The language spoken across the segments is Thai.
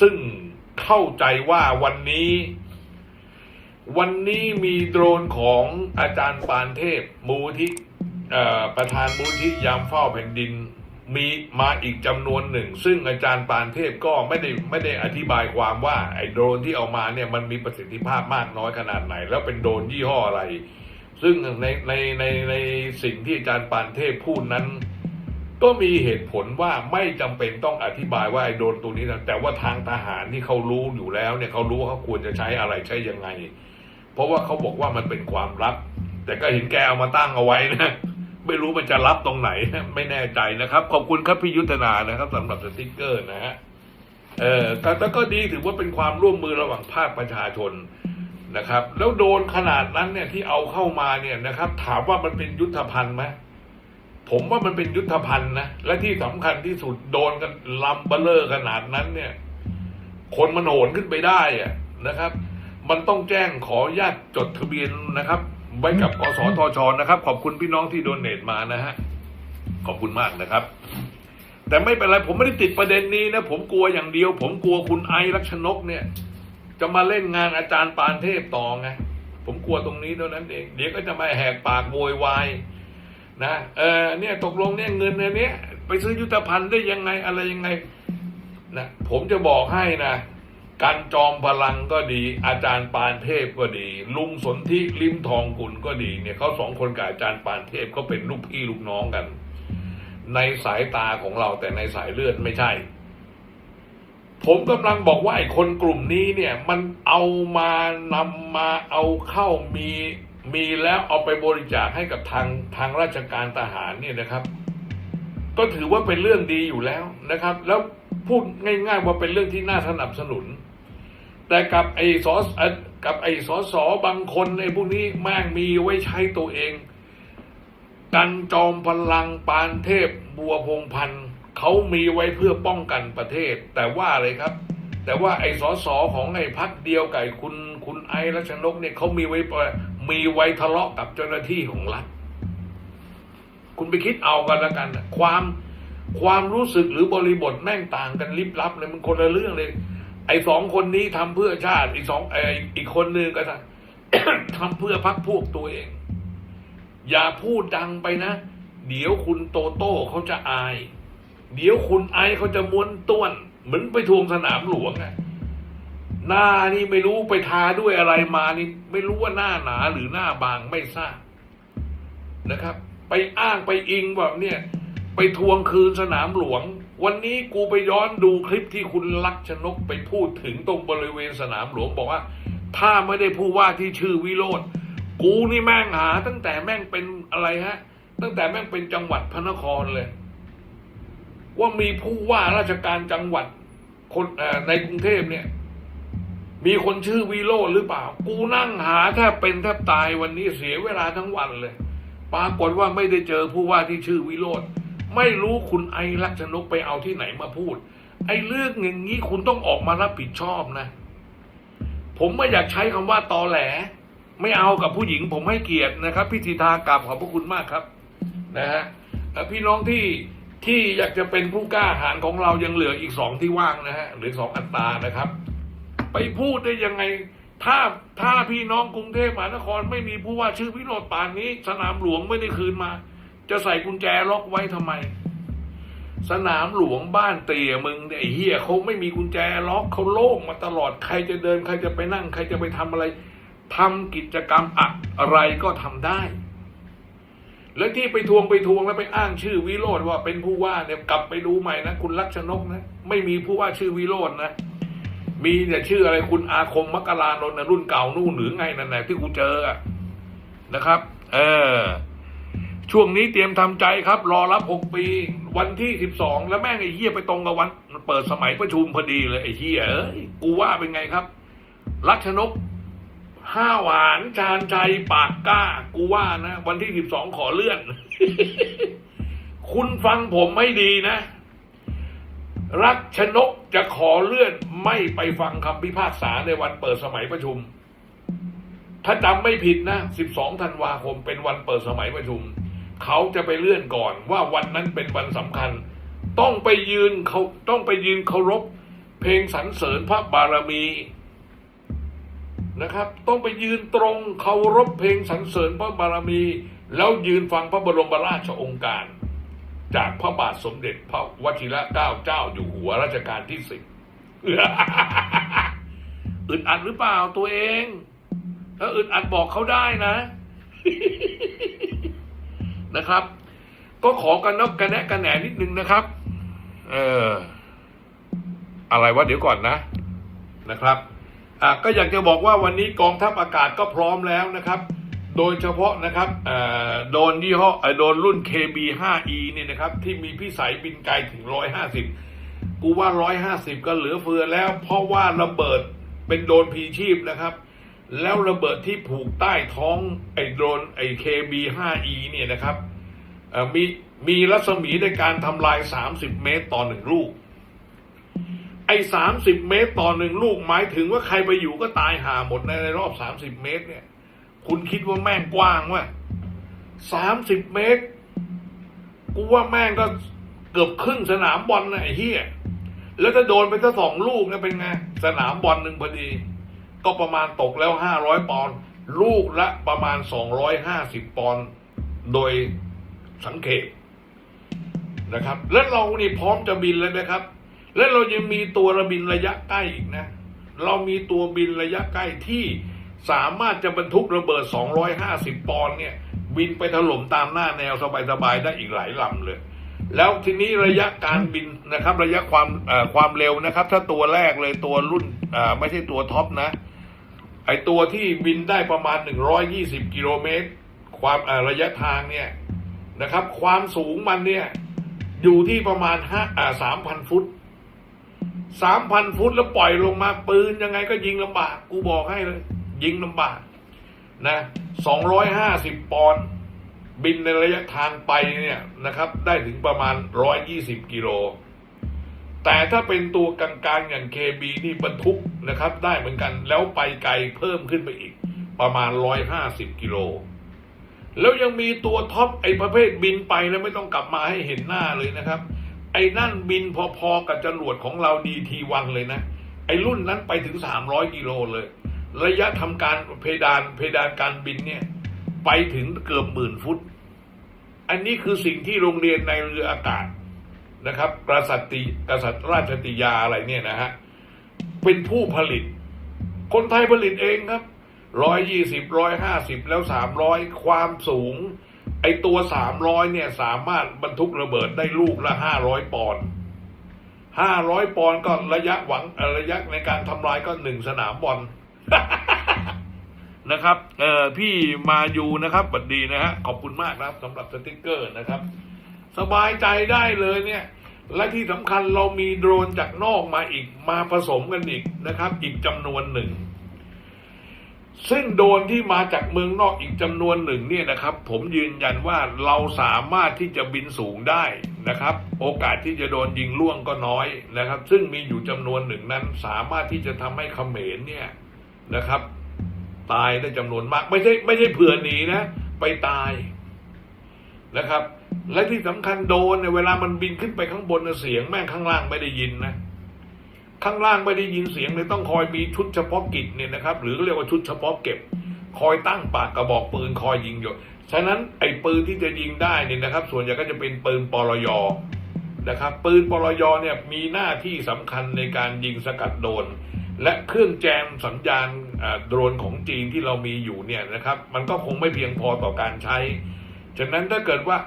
ซึ่งเข้าใจว่าวันนี้ วันนี้มีโดรนของอาจารย์ปานเทพ มูที่ประธานมูที่ยามเฝ้าแผ่นดินมีมาอีกจำนวนหนึ่ง ซึ่งอาจารย์ปานเทพก็ไม่ได้ไม่ได้อธิบายความว่าไอ้โดรนที่เอามาเนี่ยมันมีประสิทธิภาพมากน้อยขนาดไหน แล้วเป็นโดรนยี่ห้ออะไร ซึ่งในในในในสิ่งที่อาจารย์ปานเทพพูดนั้น ก็มีเหตุผลว่าไม่จำเป็นต้องอธิบายว่าไอ้โดนตัวนี้นะแต่ว่าทางทหารที่เขารู้อยู่แล้วเนี่ยเขารู้ว่าเขาควรจะใช้อะไรใช้ยังไง เพราะว่าเขาบอกว่ามันเป็นความลับ แต่ก็เห็นแกเอามาตั้งเอาไว้นะไม่รู้มันจะรับตรงไหน ไม่แน่ใจนะครับ ขอบคุณครับพี่ยุทธนานะครับสำหรับสติกเกอร์นะฮะเออแต่แต่ก็ดีถือว่าเป็นความร่วมมือระหว่างภาคประชาชนนะครับ แล้วโดนขนาดนั้นเนี่ยที่เอาเข้ามาเนี่ยนะครับ ถามว่ามันเป็นยุทธภัณฑ์ไหม ผมว่ามันเป็นยุทธภัณฑ์นะ และที่สำคัญที่สุดโดนกันลำเบลเลอร์ขนาดนั้นเนี่ย คนมันโหนขึ้นไปได้อะนะครับ มันต้องแจ้งขออนุญาตจดทะเบียนนะครับ ไว้กับกสทชนะครับ ขอบคุณพี่น้องที่โดเนทมานะฮะ ขอบคุณมากนะครับ แต่ไม่เป็นไรผมไม่ได้ติดประเด็นนี้นะ ผมกลัวอย่างเดียว ผมกลัวคุณไอรักชนกเนี่ย จะมาเล่นงานอาจารย์ปานเทพต่อไง ผมกลัวตรงนี้เท่านั้นเอง เดี๋ยวก็จะมาแหกปากโวยวาย นะเออเนี่ยตกลงเนี่ยเงินอันเนี้ยไปซื้อยุทธภัณฑ์ได้ยังไงอะไรยังไงนะผมจะบอกให้นะการจอมพลังก็ดี อาจารย์ปานเทพก็ดี ลุงสนธิลิมทองกุลก็ดีเนี่ยเขาสองคนกับอาจารย์ปานเทพก็เป็นลูกพี่ลูกน้องกัน ในสายตาของเราแต่ในสายเลือดไม่ใช่ ผมกำลังบอกว่าไอ้คนกลุ่มนี้เนี่ย มันเอามานำมาเอาเข้ามี มีแล้วเอาไปบริจาคให้กับทางทางราชการทหารเนี่ยนะครับ ก็ถือว่าเป็นเรื่องดีอยู่แล้วนะครับ แล้วพูดง่าย ๆ ว่าเป็นเรื่องที่น่าสนับสนุน แต่กับไอ้สอเอ่อกับไอ้สอสอบางคนไอ้พวกนี้แม่งมีไว้ใช้ตัวเอง กันจอมพลังปานเทพบัวพงพันธ์เขามีไว้เพื่อป้องกันประเทศ แต่ว่าอะไรครับ แต่ว่าไอ้สอสอของไอ้พักเดียวกับไอ้คุณคุณไอ้รัชนกเนี่ยเขามีไว้ มีไว้ทะเลาะกับเจ้าหน้าที่ของรัฐ คุณไปคิดเอากันล้วกันนะความความรู้สึกหรือบริบทแม่งต่างกันลิบลับเลยมันคนละเรื่องเลย ไอ้สองคนนี้ทำเพื่อชาติอีกสองไอ้อีกคนนึงก็ทำทำเพื่อพักพวกตัวเอง อย่าพูดดังไปนะ เดี๋ยวคุณโตโต้เขาจะอาย เดี๋ยวคุณไอเขาจะม้วนต้วน เหมือนไปทวงสนามหลวงอะ หน้านี่ไม่รู้ไปทาด้วยอะไรมานี่ ไม่รู้ว่าหน้าหนาหรือหน้าบางไม่ทราบนะครับ ไปอ้างไปอิงแบบเนี่ย ไปทวงคืนสนามหลวง วันนี้กูไปย้อนดูคลิปที่คุณลักษณ์ชนกไปพูดถึงตรงบริเวณสนามหลวงบอกว่า ถ้าไม่ได้ผู้ว่าที่ชื่อวิโรธกูนี่แม่งหา ตั้งแต่แม่งเป็นอะไรฮะ ตั้งแต่แม่งเป็นจังหวัดพระนครเลย ว่ามีผู้ว่าราชการจังหวัดคนในกรุงเทพเนี่ย มีคนชื่อวิโรหรือเปล่า กูนั่งหาแทบเป็นแทบตายวันนี้เสียเวลาทั้งวันเลย ปรากฏว่าไม่ได้เจอผู้ว่าที่ชื่อวิโรธไม่รู้คุณไอรักชนกไปเอาที่ไหนมาพูด ไอเรื่องอย่างนี้คุณต้องออกมารับผิดชอบนะ ผมไม่อยากใช้คำว่าตอแหล ไม่เอากับผู้หญิงผมให้เกียรตินะครับ พิธีทากรรมขอบพระคุณมากครับนะฮะเอ่พี่น้องที่ที่อยากจะเป็นผู้กล้าหาญของเรายังเหลืออีกสองที่ว่างนะฮะหลือสองอัตรานะครับ ไปพูดได้ยังไง ถ้าถ้าพี่น้องกรุงเทพมหานครไม่มีผู้ว่าชื่อวิโรจน์ป่านนี้ สนามหลวงไม่ได้คืนมา จะใส่กุญแจล็อกไว้ทำไม สนามหลวงบ้านเตี่ยมึงไอ้เฮียเขาไม่มีกุญแจล็อกเขาโล่งมาตลอดใครจะเดินใครจะไปนั่ง ใครจะไปทำอะไรทำกิจกรรมอะไรก็ทำได้ แล้วที่ไปทวงไปทวงแล้วไปอ้างชื่อวิโรธว่าเป็นผู้ว่าเนี่ยกลับไปดูใหม่นะ คุณลักษณกนะ ไม่มีผู้ว่าชื่อวิโรธนะ มีแต่ชื่ออะไรคุณอาคมมกรานนท์นะรุ่นเก่านู่นหรือไงนั่นแหละที่กูเจออะนะครับ เออ ช่วงนี้เตรียมทำใจครับ รอรับหกปี วันที่สิบสองแล้วแม่งไอ้เหี้ยไปตรงกับวัน เปิดสมัยประชุมพอดีเลยไอ้เหี้ยเอ้ยกูว่าเป็นไงครับลักษณกห้าหวานชาญชัยปากกล้า กูว่านะ วันที่สิบสองขอเลื่อน คุณฟังผมไม่ดีนะ รักชนกจะขอเลื่อนไม่ไปฟังคำพิพากษาในวันเปิดสมัยประชุม ถ้าจำไม่ผิดนะ 12 ธันวาคมเป็นวันเปิดสมัยประชุม เขาจะไปเลื่อนก่อนว่าวันนั้นเป็นวันสำคัญ ต้องไปยืนเขาต้องไปยืนเคารพ เพลงสรรเสริญพระบารมีนะครับ ต้องไปยืนตรงเคารพเพลงสรรเสริญพระบารมี แล้วยืนฟังพระบรมราชโองการ จากพระบาทสมเด็จพระวชิระเกล้าเจ้าอยู่หัวรัชกาลที่สิบอึดอัดหรือเปล่าตัวเอง ถ้าอึดอัดบอกเขาได้นะ นะครับ ก็ขอกันนกกันแนะกันแหนนิดนึงนะครับ เออ อะไรวะเดี๋ยวก่อนนะนะครับ อะก็อยากจะบอกว่าวันนี้กองทัพอากาศก็พร้อมแล้วนะครับ โดยเฉพาะนะครับเอ่อโดนยี่ห้อเอ่อโดนรุ่น KB5E เนี่ยนะครับ ที่มีพิสัยบินไกลถึง 150 กูว่า 150 ก็เหลือเฟือแล้ว เพราะว่าระเบิดเป็นโดนพีชีพนะครับ แล้วระเบิดที่ผูกใต้ท้องไอ้โดรนไอ้ KB5E เนี่ยนะครับมีมีรัศมีในการทำลาย 30 เมตรต่อหนึ่งลูก ไอ้30 เมตรต่อหนึ่งลูกหมายถึงว่าใครไปอยู่ก็ตายห่าหมดในในรอบ 30 เมตรเนี่ย คุณคิดว่าแม่งกว้างวะ30เมตร กูว่าแม่งก็เกือบครึ่งสนามบอลนะไอ้เหี้ยแล้วถ้าโดนไปสักสองลูกเนี่ยเป็นไง สนามบอลหนึ่งพอดี ก็ประมาณตกแล้ว500ปอนด์ลูกละประมาณ250ปอนด์โดยสังเกตนะครับ และเรานี่พร้อมจะบินแล้วนะครับ และเรายังมีตัวระบินระยะใกล้อีกนะ เรามีตัวบินระยะใกล้ที่ สามารถจะบรรทุกระเบิด 250 ปอนด์เนี่ยบินไปถล่มตามหน้าแนวสบายๆได้อีกหลายลำเลย แล้วทีนี้ระยะการบินนะครับ ระยะความความเร็วนะครับ ถ้าตัวแรกเลยตัวรุ่นไม่ใช่ตัวท็อปนะ ไอตัวที่บินได้ประมาณ 120 กิโลเมตร ความระยะทางเนี่ยนะครับ ความสูงมันเนี่ยอยู่ที่ประมาณห้าสามพันฟุตสามพันฟุตแล้วปล่อยลงมาปืนยังไงก็ยิงลำบากกูบอกให้เลย ยิงลำบากนะสองร้อยห้าสิบปอนด์บินในระยะทางไปเนี่ยนะครับ ได้ถึงประมาณร้อยยี่สิบกิโล แต่ถ้าเป็นตัวกลางๆอย่าง KB นี่บรรทุกนะครับ ได้เหมือนกันแล้วไปไกลเพิ่มขึ้นไปอีก ประมาณร้อยห้าสิบกิโลแล้วยังมีตัวท็อปไอ้ประเภทบินไปแล้วไม่ต้องกลับมาให้เห็นหน้าเลยนะครับ ไอ้นั่นบินพอๆกับจรวดของเราดีทีวันเลยนะ ไอ้รุ่นนั้นไปถึง 300 กิโลเลย ระยะทำการเพดานเพดานการบินเนี่ยไปถึงเกือบหมื่นฟุต อันนี้คือสิ่งที่โรงเรียนในเรืออากาศนะครับกษัตริย์กษัตริย์ราชติยาอะไรเนี่ยนะฮะเป็นผู้ผลิต คนไทยผลิตเองครับร้อยยี่สิบร้อยห้าสิบแล้วสามร้อยความสูง ไอตัวสามร้อยเนี่ยสามารถบรรทุกระเบิดได้ลูกละห้าร้อยปอนด์ห้าร้อยปอนด์ก็ระยะหวังระยะในการทำลายก็หนึ่งสนามบอล นะครับเออพี่มาอยู่นะครับบัดดีนะฮะขอบคุณมากนะครับสำหรับสติกเกอร์นะครับ สบายใจได้เลยเนี่ย และที่สำคัญเรามีโดรนจากนอกมาอีกมาผสมกันอีกนะครับ อีกจำนวนหนึ่ง ซึ่งโดรนที่มาจากเมืองนอกอีกจำนวนหนึ่งเนี่ยนะครับ ผมยืนยันว่าเราสามารถที่จะบินสูงได้นะครับ โอกาสที่จะโดนยิงล่วงก็น้อยนะครับ ซึ่งมีอยู่จำนวนหนึ่งนั้น สามารถที่จะทำให้เขมรเนี่ย นะครับ ตายได้จำนวนมาก ไม่ใช่ไม่ใช่เผื่อหนีนะ ไปตายนะครับ และที่สำคัญโดนเนี่ยเวลามันบินขึ้นไปข้างบนเสียงแม่งข้างล่างไม่ได้ยินนะข้างล่างไม่ได้ยินเสียงเลยต้องคอยมีชุดเฉพาะกิจเนี่ยนะครับ หรือเรียกว่าชุดเฉพาะเก็บ คอยตั้งปากกระบอกปืนคอยยิงอยู่ฉะนั้นไอ้ปืนที่จะยิงได้เนี่ยนะครับ ส่วนใหญ่ก็จะเป็นปืนปลอยนะครับ ปืนปลอยเนี่ยมีหน้าที่สำคัญในการยิงสกัดโดน และเครื่องแจมสัญญาณโดรนของจีนที่เรามีอยู่เนี่ยนะครับ มันก็คงไม่เพียงพอต่อการใช้ ฉะนั้นถ้าเกิดว่า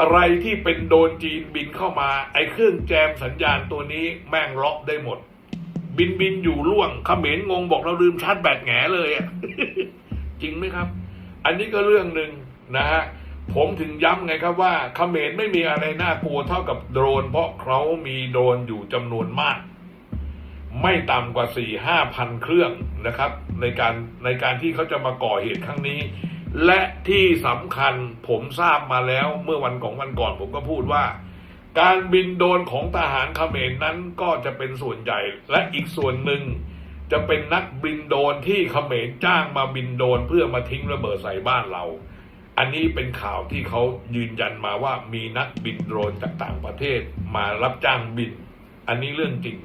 อะไรที่เป็นโดรนจีนบินเข้ามา ไอ้เครื่องแจมสัญญาณตัวนี้แม่งล็อกได้หมด บินบินอยู่ล่วงเขมรงงบอกเราลืมชาร์จแบตแหงเลยอะจริงไหมครับ อันนี้ก็เรื่องหนึ่งนะฮะผมถึงย้ำไงครับว่าเขมรไม่มีอะไรน่ากลัวเท่ากับโดรน เพราะเขามีโดรนอยู่จำนวนมาก ไม่ต่ำกว่าสี่ห้าพันเครื่องนะครับ ในการในการที่เขาจะมาก่อเหตุครั้งนี้ และที่สำคัญผมทราบมาแล้วเมื่อวันของวันก่อนผมก็พูดว่า การบินโดนของทหารเขมรนั้นก็จะเป็นส่วนใหญ่ และอีกส่วนหนึ่ง จะเป็นนักบินโดนที่เขมรจ้างมาบินโดนเพื่อมาทิ้งระเบิดใส่บ้านเรา อันนี้เป็นข่าวที่เขายืนยันมาว่ามีนักบินโดรนจากต่างประเทศมารับจ้างบิน อันนี้เรื่องจริง